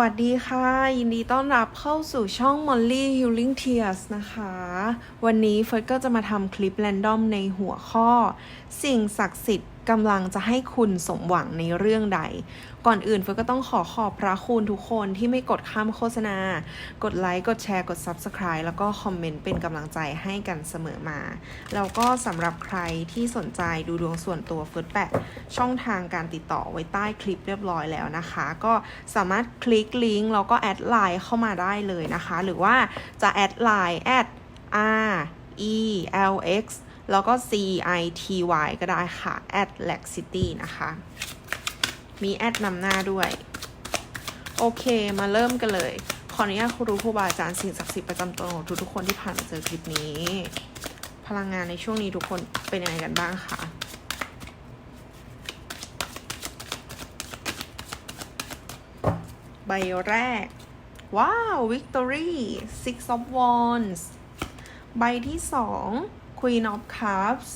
วัสดีค่ะ ยินดีต้อนรับเข้าสู่ช่อง Molly Healing Tears นะคะ วันนี้เฟิร์สก็จะมาทำคลิปแรนดอมในหัวข้อ สิ่งศักดิ์สิทธิ์กำลังจะให้คุณสมหวังในเรื่องใด ก่อนอื่นเฟิร์สก็ต้องขอขอบพระคุณทุกคนที่ไม่กดข้ามโฆษณา กดไลค์ กดแชร์ กด Subscribe แล้วก็คอมเมนต์เป็นกำลังใจให้กันเสมอมา แล้วก็สำหรับใครที่สนใจดูดวงส่วนตัวเฟิร์สแปะช่องทางการติดต่อไว้ใต้คลิปเรียบร้อยแล้วนะคะ ก็สามารถคลิกลิงก์แล้วก็แอดไลน์เข้ามาได้เลยนะคะ หรือว่าจะแอดไลน์แอด r e l x แล้วก็ c i t y ก็ได้ค่ะ at l a c city นะคะ มีแอดนำหน้าด้วย โอเคมาเริ่มกันเลย ขออนุญาตครูครูบาอาจารย์สิ่งศักดิ์สิทธิ์ประจำตัวของทุกๆคนที่ผ่านมาเจอคลิปนี้ พลังงานในช่วงนี้ทุกคนเป็นยังไงกันบ้างคะใบแรก ว้าว Victory Six of Wands ใบที่สอง Queen of Cups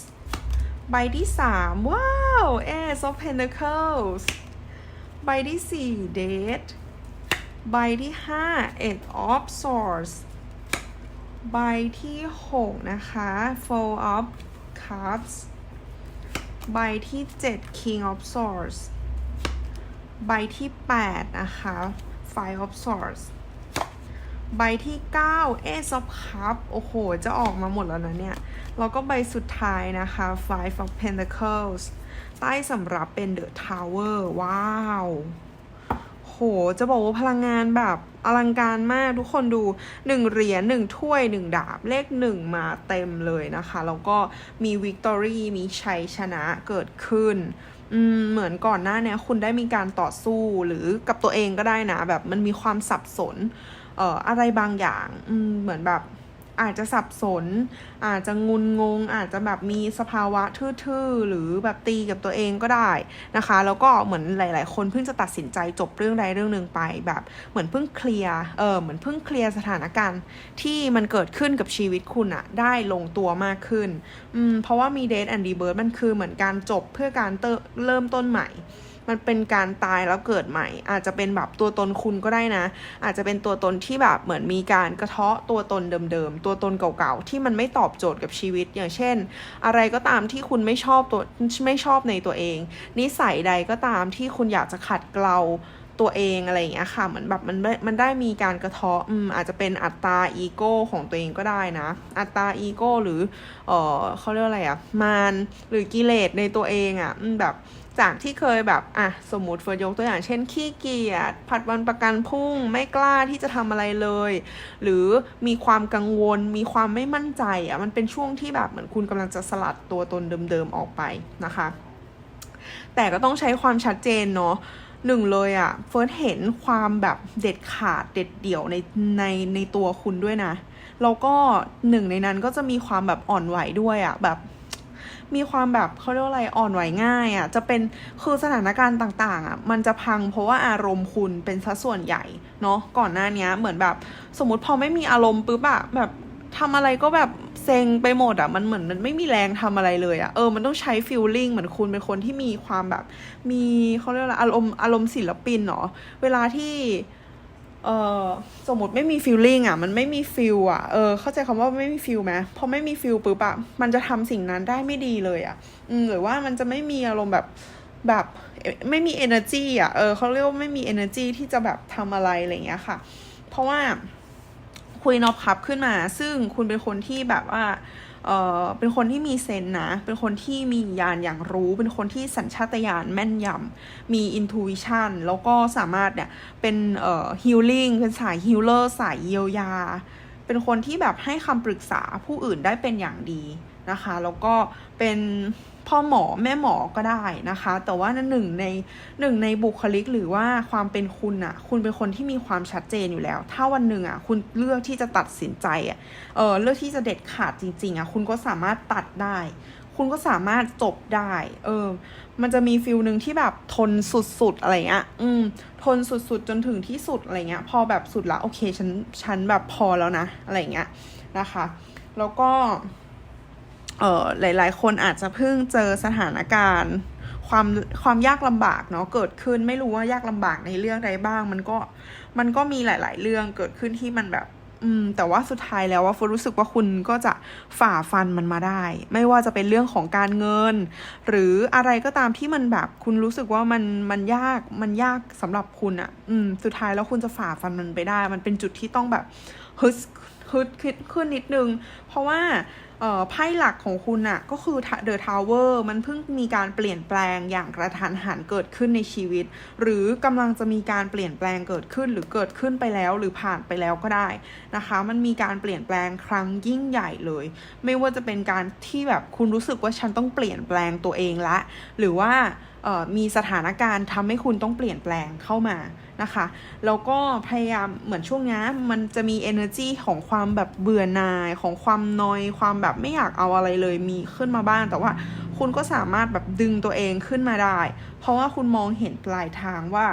ใบที่สามว้าว Ace of Pentacles ใบที่สี่ Date ใบที่ห้า Eight of Swords ใบที่หกนะคะ Four of Cups ใบที่เจ็ด King of Swords ใบที่ 8 นะคะ Five of Swords ใบที่ 9 Ace of Cups โอ้โห จะออกมาหมดแล้วนะเนี่ย แล้วก็ใบสุดท้ายนะคะ Five of Pentacles ใต้สำรับเป็น The Tower ว้าว โห จะบอกว่าพลังงานแบบอลังการมากทุกคนดู1เหรียญ1ถ้วย1ดาบเลข1มาเต็มเลยนะคะ แล้วก็มีวิกตอรี่มีชัยชนะเกิดขึ้นเหมือนก่อนหน้าเนี้ยคุณได้มีการต่อสู้หรือกับตัวเองก็ได้นะ แบบมันมีความสับสน เอ่ออะไรบางอย่างอืเหมือนแบบ อาจจะสับสน อาจจะงุนงง อาจจะแบบมีสภาวะทื่อๆ หรือแบบตีกับตัวเองก็ได้นะคะ แล้วก็เหมือนหลาย ๆ คนเพิ่งจะตัดสินใจจบเรื่องใดเรื่องหนึ่งไปแบบเหมือนเพิ่งเคลียร์เออเหมือนเพิ่งเคลียร์สถานการณ์ที่มันเกิดขึ้นกับชีวิตคุณอะได้ลงตัวมากขึ้นอืมเพราะว่ามี Date and Rebirth มันคือเหมือนการจบเพื่อการเตเริ่มต้นใหม่ มันเป็นการตายแล้วเกิดใหม่ อาจจะเป็นแบบตัวตนคุณก็ได้นะ อาจจะเป็นตัวตนที่แบบเหมือนมีการกระเทาะตัวตนเดิมๆ ตัวตนเก่าๆ ที่มันไม่ตอบโจทย์กับชีวิต อย่างเช่น อะไรก็ตามที่คุณไม่ชอบตัวไม่ชอบในตัวเอง นิสัยใดก็ตามที่คุณอยากจะขัดเกลาตัวเองอะไรอย่างเงี้ยค่ะเหมือนแบบมันได้มันได้มีการกระเทาะอืมอาจจะเป็นอัตราอีโก้ของตัวเองก็ได้นะ อัตราอีโก้หรือเออเขาเรียกอะไรอะมารหรือกิเลสในตัวเองอะอืมแบบ จากที่เคยแบบอะสมมติเฟิร์สยกตัวอย่างเช่น ขี้เกียจผัดวันประกันพรุ่งไม่กล้าที่จะทำอะไรเลย หรือมีความกังวล มีความไม่มั่นใจอะมันเป็นช่วงที่แบบเหมือนคุณกำลังจะสลัดตัวตนเดิมๆออกไปนะคะ แต่ก็ต้องใช้ความชัดเจนเนาะหนึ่งเลยอะเฟิร์สเห็นความแบบเด็ดขาดเด็ดเดี่ยวในในในตัวคุณด้วยนะ แล้วก็หนึ่งในนั้นก็จะมีความแบบอ่อนไหวด้วยอะแบบ มีความแบบเขาเรียกว่าอะไรอ่อนไหวง่ายอะ่ะจะเป็นคือสถานการณ์ต่างๆอะ่ะมันจะพังเพราะว่าอารมณ์คุณเป็นสัดส่วนใหญ่เนาะก่อนหน้านี้เหมือนแบบ สมมติพอไม่มีอารมณ์ปุ๊บอะแบบทำอะไรก็แบบเซ็งไปหมดอะ่ะมันเหมือนมันไม่มีแรงทำอะไรเลยอะ่ะเออมันต้องใช้ฟีลลิ่งเหมือนคุณเป็นคนที่มีความแบบ มีเขาเรียกว่าอะไรอารมณ์อารมณ์ศิลปินเนาะเวลาที่ เออสมมติไม่มีฟีลลิ่งอะ มันไม่มีฟิลอะ เออ เข้าใจคำว่าไม่มีฟิลไหมพอไม่มีฟิลปุ๊บอะมันจะทำสิ่งนั้นได้ไม่ดีเลยอะ อืม หรือว่ามันจะไม่มีอารมณ์แบบ แบบไม่มี energy อะ เออเขาเรียกว่าไม่มี energy ที่จะแบบทำอะไรอะไรเงี้ยค่ะ เพราะว่าคุยนอพับขึ้นมา ซึ่งคุณเป็นคนที่แบบว่า เออเป็นคนที่มีเซนนะ เป็นคนที่มีญาณอย่างรู้ เป็นคนที่สัญชาตญาณแม่นยำ มีอินทูวิชันแล้วก็สามารถเนี่ยเป็นเอ่อฮิลลิ่งเป็นสายฮิลเลอร์สายเยียวยา เป็นคนที่แบบให้คำปรึกษาผู้อื่นได้เป็นอย่างดีนะคะ แล้วก็เป็น พ่อหมอแม่หมอก็ได้นะคะ แต่ว่าหนึ่งในหนึ่งในบุคลิกหรือว่าความเป็นคุณอะคุณเป็นคนที่มีความชัดเจนอยู่แล้ว ถ้าวันหนึ่งอะคุณเลือกที่จะตัดสินใจอะเออเลือกที่จะเด็ดขาดจริงๆอะคุณก็สามารถตัดได้ คุณก็สามารถจบได้ เออ มันจะมีฟิลหนึ่งที่แบบทนสุดๆอะไรเงี้ยอืม ทนสุดๆจนถึงที่สุดอะไรเงี้ย พอแบบสุดละโอเคฉันฉันแบบพอแล้วนะอะไรเงี้ยนะคะ แล้วก็ เอ่อหลาย ๆ คนอาจจะเพิ่งเจอสถานการณ์ ความความยากลำบากเนาะเกิดขึ้นไม่รู้ว่ายากลำบากในเรื่องใดบ้าง มันก็มันก็มีหลาย ๆ เรื่องเกิดขึ้นที่มันแบบ อืม แต่ว่าสุดท้ายแล้วว่าฟรู้สึกว่าคุณก็จะฝ่าฟันมันมาได้ ไม่ว่าจะเป็นเรื่องของการเงิน หรืออะไรก็ตามที่มันแบบ คุณรู้สึกว่ามันมันยากมันยากสำหรับคุณอะ่ะ อืม สุดท้ายแล้วคุณจะฝ่าฟันมันไปได้ มันเป็นจุดที่ต้องแบบฮึดฮึดคิดขึ้นนิดนึง เพราะว่า ไพ่หลักของคุณอะก็คือ The Tower มันเพิ่งมีการเปลี่ยนแปลงอย่างกระทันหันเกิดขึ้นในชีวิต หรือกำลังจะมีการเปลี่ยนแปลงเกิดขึ้นหรือเกิดขึ้นไปแล้วหรือผ่านไปแล้วก็ได้นะคะ มันมีการเปลี่ยนแปลงครั้งยิ่งใหญ่เลย ไม่ว่าจะเป็นการที่แบบคุณรู้สึกว่าฉันต้องเปลี่ยนแปลงตัวเองละ หรือว่ามีสถานการณ์ทำให้คุณต้องเปลี่ยนแปลงเข้ามานะคะแล้วก็พยายามเหมือนช่วงนี้มันจะมี energy ของความแบบเบื่อหน่ายของความนอย ความแบบไม่อยากเอาอะไรเลยมีขึ้นมาบ้าง แต่ว่าคุณก็สามารถแบบดึงตัวเองขึ้นมาได้ เพราะว่าคุณมองเห็นปลายทางว่า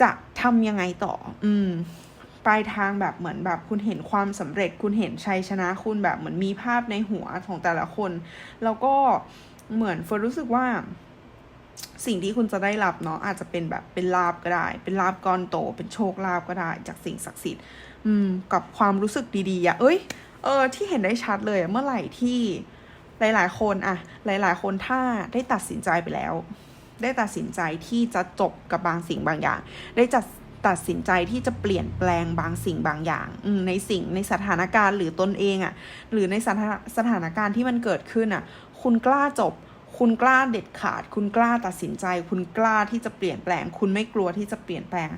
จะทำยังไงต่อ อืมปลายทางแบบเหมือนแบบคุณเห็นความสำเร็จ คุณเห็นชัยชนะ คุณแบบเหมือนมีภาพในหัวของแต่ละคน แล้วก็เหมือนเฟิร์รู้สึกว่า สิ่งที่คุณจะได้รับเนาะอาจจะเป็นแบบเป็นลาบก็ได้ เป็นลาบก้อนโต เป็นโชคลาบก็ได้ จากสิ่งศักดิ์สิทธิ์อืมกับความรู้สึกดีๆอะเอ้ยเออที่เห็นได้ชัดเลยเมื่อไหร่ที่หลายๆคนอะหลาย ๆ คนถ้าได้ตัดสินใจไปแล้ว ได้ตัดสินใจที่จะจบกับบางสิ่งบางอย่าง ได้จัดตัดสินใจที่จะเปลี่ยนแปลงบางสิ่งบางอย่างในสิ่งในสถานการณ์หรือตนเองอะ่ะ หรือในสถานสถานการณ์ที่มันเกิดขึ้นอะ่ะ คุณกล้าจบ คุณกล้าเด็ดขาด คุณกล้าตัดสินใจ คุณกล้าที่จะเปลี่ยนแปลง คุณไม่กลัวที่จะเปลี่ยนแปลง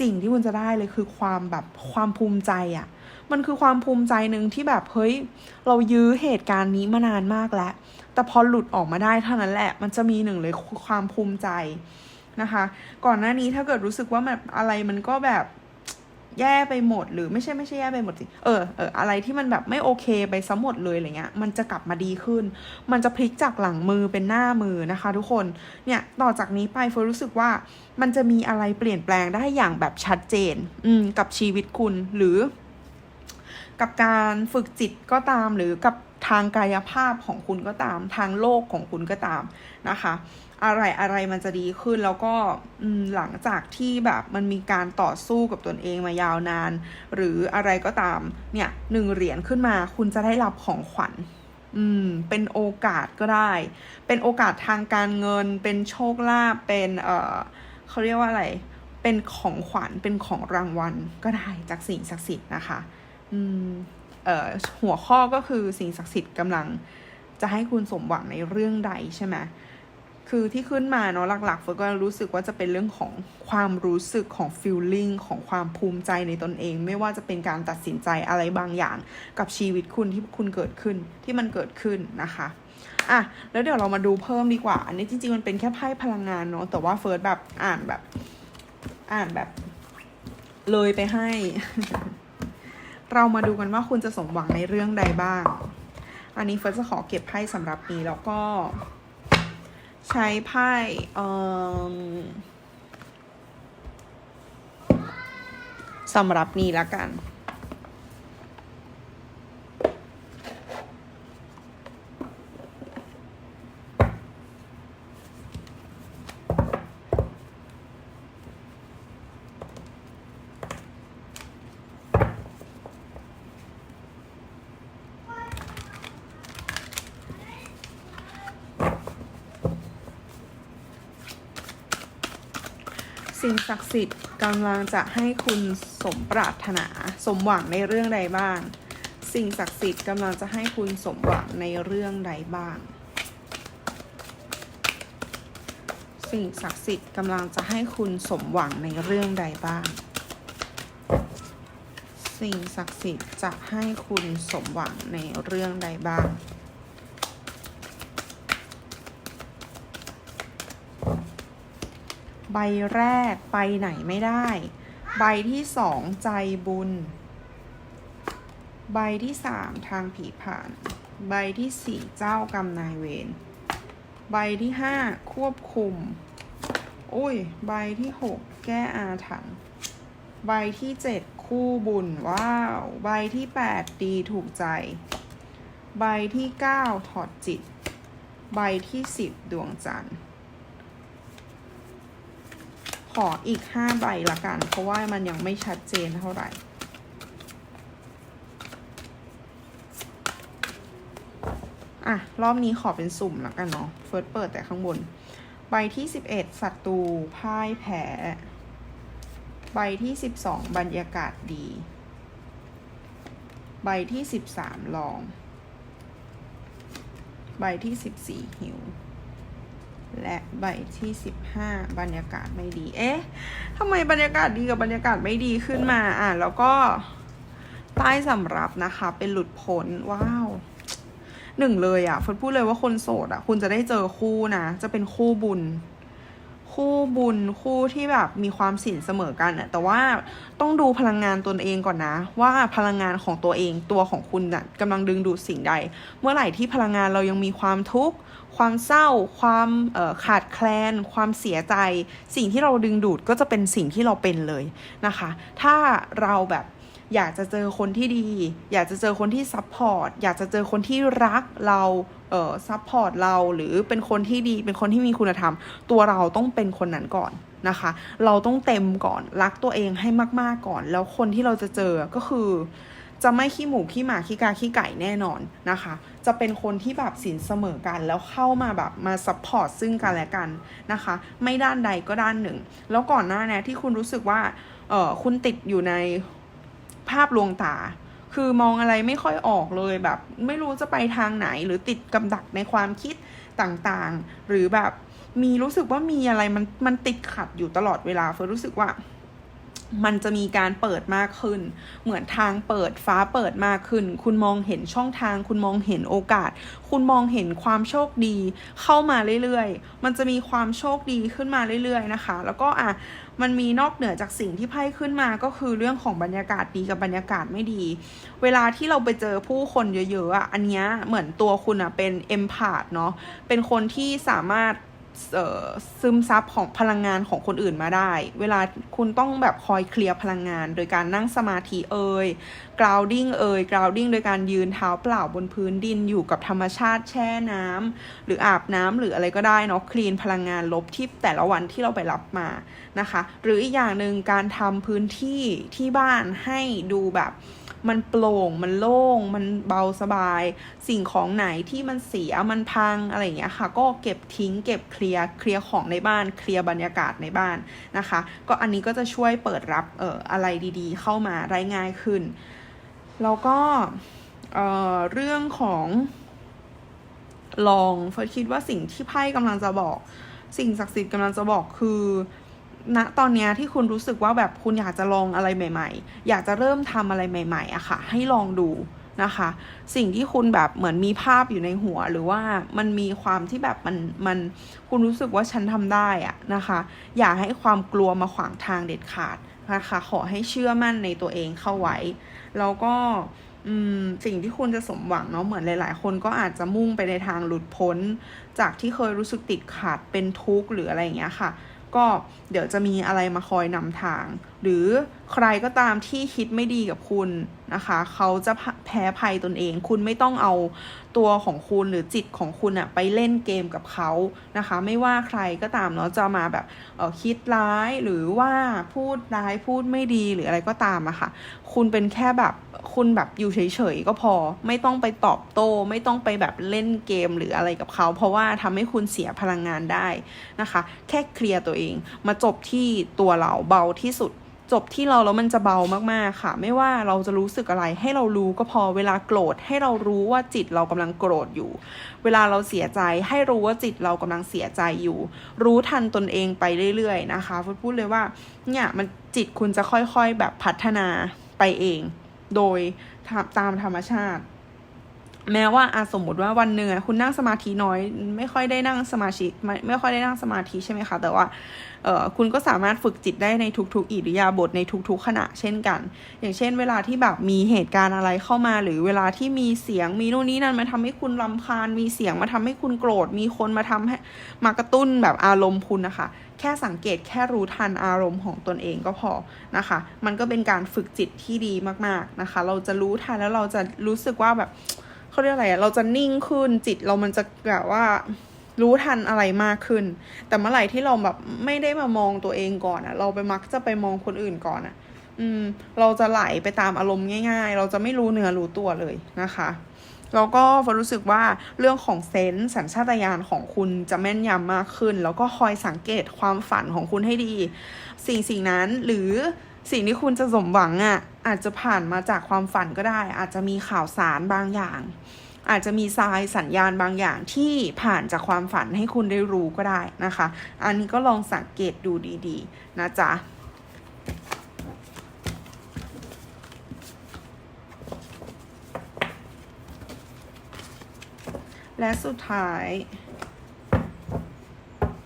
สิ่งที่คุณจะได้เลยคือความแบบความภูมิใจอะ่ะ มันคือความภูมิใจหนึ่งที่แบบเฮ้ยเรายื้อเหตุการณ์นี้มานานมากแล้ว แต่พอหลุดออกมาได้เท่านั้นแหละ มันจะมีหนึ่งเลยความภูมิใจนะคะ ก่อนหน้านี้ถ้าเกิดรู้สึกว่าแบบอะไรมันก็แบบ แย่ไปหมดหรือไม่ใช่ไม่ใช่แย่ไปหมดสิเออเอออะไรที่มันแบบไม่โอเคไปซะหมดเลยอะไรเงี้ย มันจะกลับมาดีขึ้น มันจะพลิกจากหลังมือเป็นหน้ามือนะคะ ทุกคนเนี่ยต่อจากนี้ไปเฟิร์รู้สึกว่ามันจะมีอะไรเปลี่ยนแปลงได้อย่างแบบชัดเจน อืมกับชีวิตคุณหรือ กับการฝึกจิตก็ตามหรือกับ ทางกายภาพของคุณก็ตาม ทางโลกของคุณก็ตามนะคะ อะไรอะไรมันจะดีขึ้นแล้วก็หลังจากที่แบบมันมีการต่อสู้กับตนเองมายาวนาน หรืออะไรก็ตามเนี่ยหนึ่งเหรียญขึ้นมา คุณจะได้รับของขวัญอืมเป็นโอกาสก็ได้ เป็นโอกาสทางการเงิน เป็นโชคลาภเป็นเออเขาเรียกว่าอะไร เป็นของขวัญเป็นของรางวัลก็ได้จากสิ่งศักดิ์สิทธิ์นะคะ อืม หัวข้อก็คือสิ่งศักดิ์สิทธิ์กำลังจะให้คุณสมหวังในเรื่องใดใช่ไหมคือที่ขึ้นมาเนาะหลักๆเฟิร์สก็รู้สึกว่าจะเป็นเรื่องของความรู้สึกของ feeling ของความภูมิใจในตนเอง ไม่ว่าจะเป็นการตัดสินใจอะไรบางอย่าง กับชีวิตคุณที่คุณเกิดขึ้นที่มันเกิดขึ้นนะคะอะแล้วเดี๋ยวเรามาดูเพิ่มดีกว่า อันนี้จริงๆมันเป็นแค่ไพ่พลังงานเนาะแต่ว่าเฟิร์สแบบอ่านแบบ อ่านแบบ เลยไปให้ เรามาดูกันว่าคุณจะสมหวังในเรื่องใดบ้าง อันนี้เฟิร์สจะขอเก็บไพ่สำหรับนี้แล้วก็ ใช้ไพ่สำหรับนี้ละกัน สิ่งศักดิ์สิทธิ์กำลังจะให้คุณสมปรารถนา สมหวังในเรื่องใดบ้าง สิ่งศักดิ์สิทธิ์กำลังจะให้คุณสมหวังในเรื่องใดบ้าง สิ่งศักดิ์สิทธิ์กำลังจะให้คุณสมหวังในเรื่องใดบ้าง สิ่งศักดิ์สิทธิ์จะให้คุณสมหวังในเรื่องใดบ้าง ใบแรกไปไหนไม่ได้ ใบที่สองใจบุญ ใบที่สามทางผีผ่าน ใบที่สี่เจ้ากรรมนายเวร ใบที่ห้าควบคุม อุ้ย ใบที่หกแก้อาถรรพ์ ใบที่เจ็ดคู่บุญ ว้าว ใบที่แปดดีถูกใจ ใบที่เก้าถอดจิต ใบที่สิบดวงจันทร์ ขออีกห้าใบละกัน เพราะว่ามันยังไม่ชัดเจนเท่าไหร่อะรอบนี้ขอเป็นสุ่มละกันเนาะเฟิร์สเปิดแต่ข้างบน ใบที่สิบเอ็ดศัตรูพ่ายแพ้ใบที่สิบสองบรรยากาศดี ใบที่สิบสามลอง ใบที่สิบสี่หิว และใบที่สิบห้าบรรยากาศไม่ดี เอ๊ะทำไมบรรยากาศดีกับบรรยากาศไม่ดีขึ้นมา อะ แล้วก็ใต้สำรับนะคะ เป็นหลุดพ้น ว้าว หนึ่งเลยอะเฟิร์นพูดเลยว่าคนโสดอะ คุณจะได้เจอคู่นะ จะเป็นคู่บุญ คู่บุญคู่ที่แบบมีความสินเสมอกันอะแต่ว่าต้องดูพลังงานตนเองก่อนนะ ว่าพลังงานของตัวเองตัวของคุณน่ะกำลังดึงดูดสิ่งใด เมื่อไหร่ที่พลังงานเรายังมีความทุกข์ความเศร้า ความออขาดแคลน ความเสียใจ สิ่งที่เราดึงดูดก็จะเป็นสิ่งที่เราเป็นเลยนะคะ ถ้าเราแบบ อยากจะเจอคนที่ดี อยากจะเจอคนที่ซัพพอร์ตอยากจะเจอคนที่รักเราเอ่อซัพพอร์ตเราหรือเป็นคนที่ดี เป็นคนที่มีคุณธรรม ตัวเราต้องเป็นคนนั้นก่อนนะคะ เราต้องเต็มก่อนรักตัวเองให้มาก ๆก่อน แล้วคนที่เราจะเจอก็คือจะไม่ขี้หมูขี้หมาขี้กาขี้ไก่แน่นอนนะคะ จะเป็นคนที่แบบสินเสมอกันแล้วเข้ามาแบบมาซัพพอร์ตซึ่งกันและกันนะคะ ไม่ด้านใดก็ด้านหนึ่ง แล้วก่อนหน้านี้ที่คุณรู้สึกว่าเออคุณติดอยู่ใน ภาพลวงตา คือมองอะไรไม่ค่อยออกเลยแบบ ไม่รู้จะไปทางไหนหรือติดกำดักในความคิดต่างๆ หรือแบบมีรู้สึกว่ามีอะไรมันมันติดขัดอยู่ตลอดเวลาเฟิร์นรู้สึกว่ามันจะมีการเปิดมากขึ้น เหมือนทางเปิดฟ้าเปิดมากขึ้น คุณมองเห็นช่องทาง คุณมองเห็นโอกาส คุณมองเห็นความโชคดีเข้ามาเรื่อยๆ มันจะมีความโชคดีขึ้นมาเรื่อยๆนะคะ แล้วก็อะ มันมีนอกเหนือจากสิ่งที่ไพ่ขึ้นมาก็คือเรื่องของบรรยากาศดีกับบรรยากาศไม่ดี เวลาที่เราไปเจอผู้คนเยอะๆอะอันเนี้ยเหมือนตัวคุณอะเป็นเอมพาดเนาะเป็นคนที่สามารถ ซึมซับของพลังงานของคนอื่นมาได้ เวลาคุณต้องแบบคอยเคลียร์พลังงาน โดยการนั่งสมาธิเอ่ย grounding เอ่ย grounding โดยการยืนเท้าเปล่าบนพื้นดินอยู่กับธรรมชาติแช่น้ำหรืออาบน้ำหรืออะไรก็ได้เนาะ คลีนพลังงานลบที่แต่ละวันที่เราไปรับมานะคะ หรืออีกอย่างหนึ่งการทำพื้นที่ที่บ้านให้ดูแบบ มันโปร่ง มันโล่ง มันเบาสบาย สิ่งของไหนที่มันเสีย มันพังอะไรอย่างเงี้ยค่ะ ก็เก็บทิ้ง เก็บเคลียร์ เคลียร์ของในบ้าน เคลียร์บรรยากาศในบ้านนะคะ ก็อันนี้ก็จะช่วยเปิดรับเอ่ออะไรดีๆ เข้ามาได้ง่ายขึ้น แล้วก็เอ่อเรื่องของลองเฟิร์สคิดว่าสิ่งที่ไพ่กำลังจะบอก สิ่งศักดิ์สิทธิ์กำลังจะบอกคือ ณตอนนี้ที่คุณรู้สึกว่าแบบคุณอยากจะลองอะไรใหม่ ๆ อยากจะเริ่มทำอะไรใหม่ ๆอะค่ะ ให้ลองดูนะคะ สิ่งที่คุณแบบเหมือนมีภาพอยู่ในหัว หรือว่ามันมีความที่แบบมันมันคุณรู้สึกว่าฉันทำได้อะนะคะ อย่าให้ความกลัวมาขวางทางเด็ดขาดนะคะขอให้เชื่อมั่นในตัวเองเข้าไว้ แล้วก็สิ่งที่คุณจะสมหวังเนาะเหมือนหลาย ๆ คนก็อาจจะมุ่งไปในทางหลุดพ้น จากที่เคยรู้สึกติดขัดเป็นทุกข์หรืออะไรอย่างเงี้ยค่ะ ก็เดี๋ยวจะมีอะไรมาคอยนำทาง หรือใครก็ตามที่คิดไม่ดีกับคุณนะคะ เขาจะแพ้ภัยตนเอง คุณไม่ต้องเอาตัวของคุณหรือจิตของคุณอะไปเล่นเกมกับเขานะคะ ไม่ว่าใครก็ตามเนาะจะมาแบบคิดร้ายหรือว่าพูดร้ายพูดไม่ดีหรืออะไรก็ตามอะค่ะ คุณเป็นแค่แบบคุณแบบอยู่เฉยๆก็พอ ไม่ต้องไปตอบโต้ ไม่ต้องไปแบบเล่นเกมหรืออะไรกับเขา เพราะว่าทำให้คุณเสียพลังงานได้นะคะ แค่เคลียร์ตัวเองมาจบที่ตัวเราเบาที่สุด จบที่เราแล้วมันจะเบามากๆค่ะ ไม่ว่าเราจะรู้สึกอะไรให้เรารู้ก็พอเวลาโกรธให้เรารู้ว่าจิตเรากำลังโกรธอยู่ เวลาเราเสียใจให้รู้ว่าจิตเรากำลังเสียใจอยู่ รู้ทันตนเองไปเรื่อยๆนะคะพูดพูดเลยว่าเนี่ยมันจิตคุณจะค่อยๆแบบพัฒนาไปเอง โดยตามธรรมชาติ แม้ว่าอาสมมติว่าวันหนึ่งคุณนั่งสมาธิน้อย ไม่ค่อยได้นั่งสมาธิไม่ไม่ค่อยได้นั่งสมาธิใช่ไหมคะ แต่ว่าเออคุณก็สามารถฝึกจิตได้ในทุกๆอิริยาบถในทุก ๆ ขณะเช่นกัน อย่างเช่น เวลาที่แบบมีเหตุการณ์อะไรเข้ามา หรือเวลาที่มีเสียงมีนู่นนี่นั่นมาทำให้คุณรำคาญ มีเสียงมาทำให้คุณโกรธ มีคนมาทำให้มากระตุ้นแบบอารมณ์คุณนะคะ แค่สังเกตแค่รู้ทันอารมณ์ของตนเองก็พอนะคะ มันก็เป็นการฝึกจิตที่ดีมากๆนะคะ เราจะรู้ทันแล้วเราจะรู้สึกว่าแบบ เขาเรียกอะไรอะเราจะนิ่งขึ้นจิตเรามันจะแบบว่ารู้ทันอะไรมากขึ้น แต่เมื่อไหร่ที่เราแบบไม่ได้มามองตัวเองก่อนอะเราไปมักจะไปมองคนอื่นก่อนอะอืม เราจะไหลไปตามอารมณ์ง่าย ๆ เราจะไม่รู้เนื้อรู้ตัวเลยนะคะแล้วก็ฟรู้สึกว่าเรื่องของเซนส์สัญชาตญาณของคุณจะแม่นยำมากขึ้น แล้วก็คอยสังเกตความฝันของคุณให้ดี สิ่งสิ่งนั้นหรือ สิ่งที่คุณจะสมหวังอะ่ะอาจจะผ่านมาจากความฝันก็ได้ อาจจะมีข่าวสารบางอย่าง อาจจะมีทรายสัญญาณบางอย่างที่ผ่านจากความฝันให้คุณได้รู้ก็ได้นะคะ อันนี้ก็ลองสังเกตดูดีๆ นะจ๊ะและสุดท้าย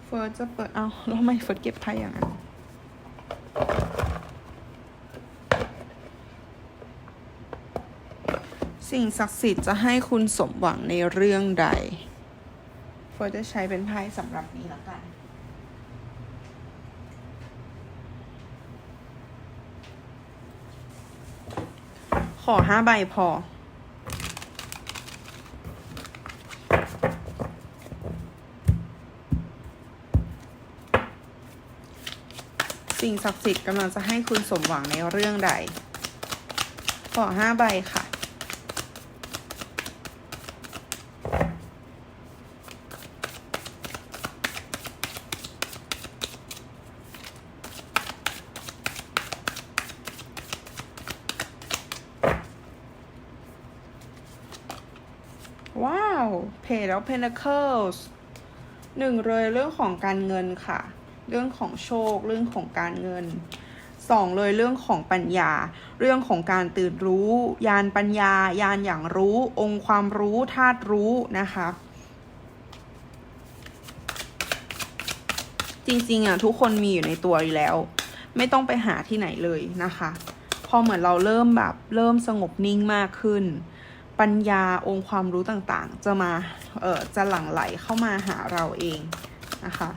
เฟิร์สจะเปิด เอาแล้วทำไมเฟิร์สเก็บไพ่อย่างนั้น สิ่งศักดิ์สิทธิ์จะให้คุณสมหวังในเรื่องใดเฟิร์จะใช้เป็นไพ่สำหรับนี้แล้วกันขอห้าใบพอ สิ่งศักดิ์สิทธิ์กำลังจะให้คุณสมหวังในเรื่องใด ขอห้าใบค่ะ ว้าว Page of Pentacles หนึ่งเลยเรื่องของการเงินค่ะ เรื่องของโชค เรื่องของการเงินสองเลยเรื่องของปัญญา เรื่องของการตื่นรู้ ยานปัญญา ยานอย่างรู้ องค์ความรู้ธาตุรู้นะคะ จริงๆอะทุกคนมีอยู่ในตัวอยู่แล้ว ไม่ต้องไปหาที่ไหนเลยนะคะ พอเหมือนเราเริ่มแบบเริ่มสงบนิ่งมากขึ้น ปัญญาองค์ความรู้ต่างๆ จะมาเออจะหลั่งไหลเข้ามาหาเราเองนะคะ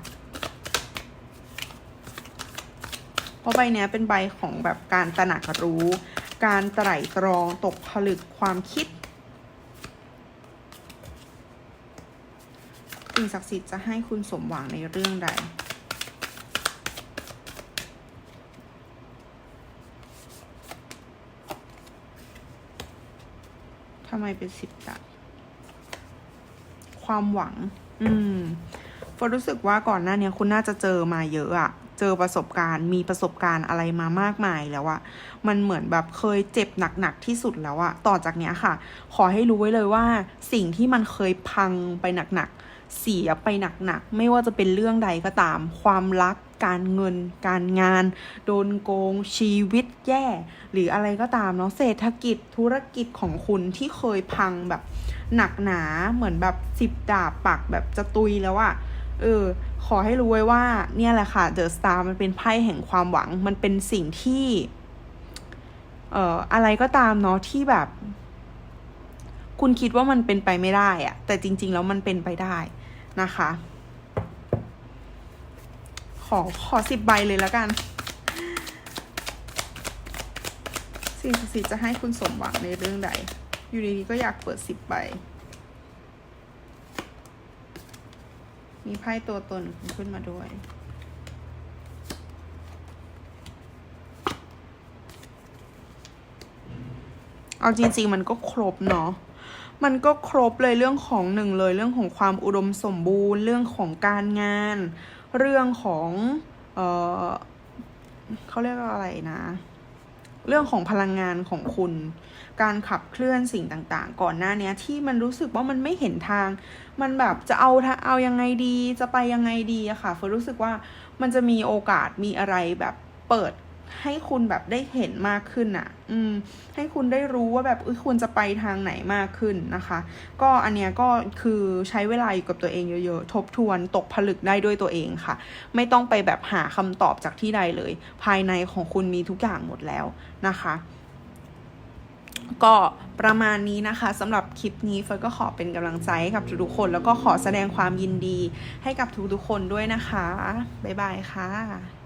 เพราะใบเนี้ยเป็นใบของแบบการตระหนักรู้ การไตร่ตรองตกผลึกความคิดสิ่งศักดิ์สิทธิ์จะให้คุณสมหวังในเรื่องใดำไมเป็นสิบดาบความหวัง อืมฟอรู้สึกว่าก่อนหน้านี้คุณน่าจะเจอมาเยอะอะเจอประสบการณ์มีประสบการณ์อะไรมามากมายแล้วอะมันเหมือนแบบเคยเจ็บหนักๆที่สุดแล้วอะต่อจากเนี้ยค่ะ ขอให้รู้ไว้เลยว่าสิ่งที่มันเคยพังไปหนักๆเสียไปหนักๆไม่ว่าจะเป็นเรื่องใดก็ตาม ความรัก การเงิน การงาน โดนโกงชีวิตแย่ หรืออะไรก็ตามเนาะเศรษฐกิจธุรกิจของคุณที่เคยพังแบบหนักหนาเหมือนแบบสิบดาบปักแบบจะตุยแล้วอะเออ ขอให้รู้ไว้ว่าเนี่ยแหละค่ะเดอะสตาร์มันเป็นไพ่แห่งความหวังมันเป็นสิ่งที่เอ่ออะไรก็ตามเนาะที่แบบ คุณคิดว่ามันเป็นไปไม่ได้อะแต่จริง ๆ แล้วมันเป็นไปได้นะคะ ขอขอสิบใบเลยแล้วกัน สิ่งศักดิ์สิทธิ์จะให้คุณสมหวังในเรื่องใด อยู่ดีๆก็อยากเปิดสิบใบ มีไพ่ตัวตนขึ้นมาด้วยเอาจริงๆมันก็ครบเนาะ มันก็ครบเลยเรื่องของหนึ่งเลยเรื่องของความอุดมสมบูรณ์เรื่องของการงาน เรื่องของเออเขาเรียกว่าอะไรนะ เรื่องของพลังงานของคุณ การขับเคลื่อนสิ่งต่างๆ ก่อนหน้านี้ที่มันรู้สึกว่ามันไม่เห็นทาง มันแบบจะเอาทาเอายังไงดี จะไปยังไงดีอะค่ะเฟิร์รู้สึกว่ามันจะมีโอกาสมีอะไรแบบเปิด ให้คุณแบบได้เห็นมากขึ้นอะอืม ให้คุณได้รู้ว่าแบบคุณจะไปทางไหนมากขึ้นนะคะ ก็อันเนี้ยก็คือใช้เวลาอยู่กับตัวเองเยอะๆ ทบทวนตกผลึกได้ด้วยตัวเองค่ะ ไม่ต้องไปแบบหาคำตอบจากที่ใดเลย ภายในของคุณมีทุกอย่างหมดแล้วนะคะก็ประมาณนี้นะคะสำหรับคลิปนี้เฟิร์นก็ขอเป็นกำลังใจให้กับทุกๆคน แล้วก็ขอแสดงความยินดีให้กับทุกๆคนด้วยนะคะ บ๊ายบายค่ะ